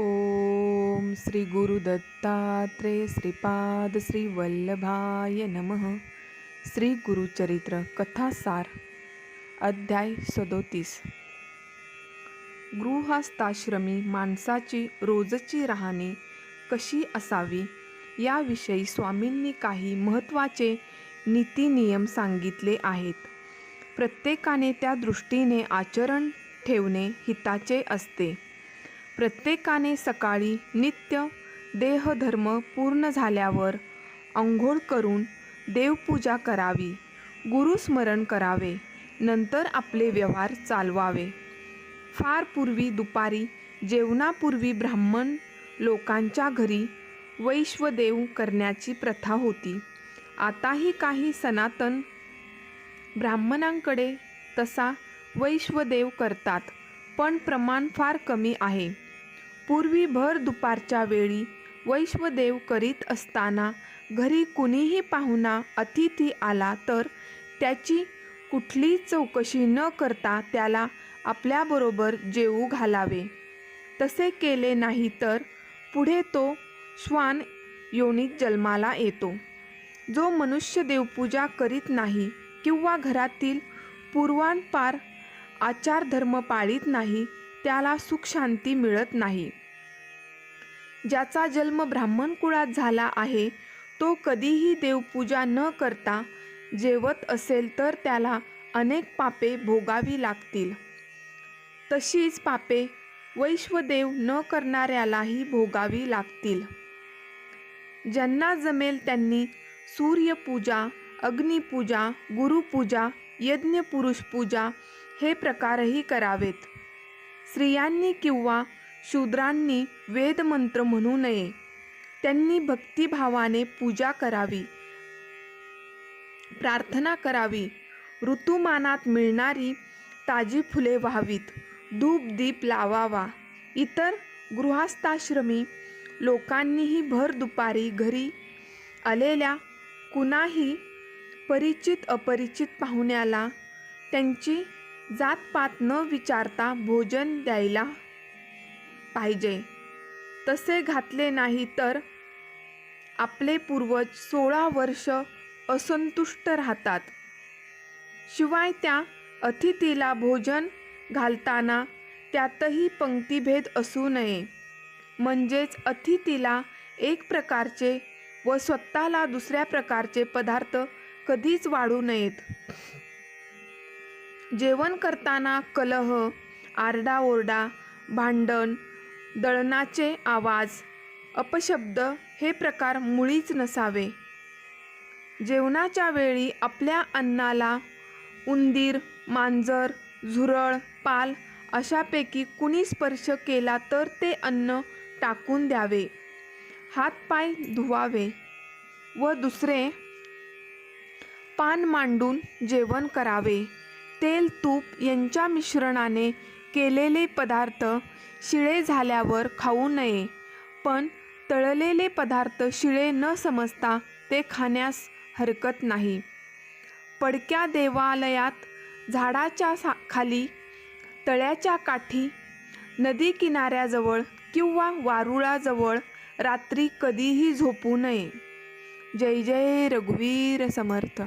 ओम श्री गुरुदत्तात्रेय श्रीपाद श्री वल्लभाय नमः। श्री गुरुचरित्र कथासार अध्याय सदोतीस। गृहस्थाश्रमी माणसाची रोजची राहणी कशी असावी याविषयी स्वामींनी काही महत्त्वाचे नीतिनियम सांगितले आहेत. प्रत्येकाने त्या दृष्टीने आचरण ठेवणे हिताचे असते. प्रत्येकाने सकाळी नित्य देहधर्म पूर्ण झाल्यावर अंघोळ करून देवपूजा करावी गुरुस्मरण करावे नंतर आपले व्यवहार चालवावे. फार पूर्वी दुपारी जेवणापूर्वी ब्राह्मण लोकांच्या घरी वैश्वदेव करण्याची प्रथा होती. आताही काही सनातन ब्राह्मणांकडे तसा वैश्वदेव करतात पण प्रमाण फार कमी आहे. पूर्वी भर दुपारच्या वेळी वैश्वदेव करीत असताना घरी कुणीही पाहुणा अतिथी आला तर त्याची कुठली चौकशी न करता त्याला आपल्याबरोबर जेवू घालावे. तसे केले नाही तर पुढे तो श्वान योनीत जन्माला येतो. जो मनुष्य देवपूजा करीत नाही किंवा घरातील पूर्वांपार आचारधर्म पाळीत नाही त्याला सुखशांती मिळत नाही. ज्याचा जन्म ब्राह्मण कुळात झाला आहे तो कधीही देवपूजा न करता जेवत असेल तर त्याला अनेक पापे भोगावी लागतील. तशीच पापे वैश्वदेव न करणाऱ्यालाही भोगावी लागतील. ज्यांना जमेल त्यांनी सूर्यपूजा अग्निपूजा गुरुपूजा यज्ञपुरुष पूजा हे प्रकारही करावेत. स्त्रियांनी किंवा शूद्रांनी वेदमंत्र म्हणू नये. त्यांनी भक्तिभावाने पूजा करावी. प्रार्थना करावी. ऋतुमानात मिळणारी ताजी फुले व्हावीत. धूप दीप लावावा. इतर गृहस्थाश्रमी लोकांनीही भर दुपारी घरी आलेल्या कुणाही परिचित अपरिचित पाहुण्याला त्यांची जातपात न विचारता भोजन द्यायला पाहिजे. तसे घातले नाही तर आपले पूर्वज सोळा वर्ष असंतुष्ट राहतात. शिवाय त्या अतिथीला भोजन घालताना त्यातही पंक्तिभेद असू नये. म्हणजेच अतिथीला एक प्रकारचे व स्वतःला दुसऱ्या प्रकारचे पदार्थ कधीच वाढू नयेत. जेवण करताना कलह आरडाओरडा भांडण दळणाचे आवाज अपशब्द हे प्रकार मुळीच नसावे. जेवणाच्या वेळी आपल्या अन्नाला उंदीर मांजर झुरळ पाल अशापैकी कुणी स्पर्श केला तर ते अन्न टाकून द्यावे. हातपाय धुवावे व दुसरे पान मांडून जेवण करावे. तेल तूप यांच्या मिश्रणाने केलेले पदार्थ शिळे झाल्यावर खाऊ नये. पण तळलेले पदार्थ शिळे न समजता ते खाण्यास हरकत नाही. पडक्या देवालयात झाडाच्या सा खाली तळ्याच्या काठी नदी किनाऱ्याजवळ किंवा वारुळाजवळ रात्री कधीही झोपू नये. जय जय रघुवीर समर्थ.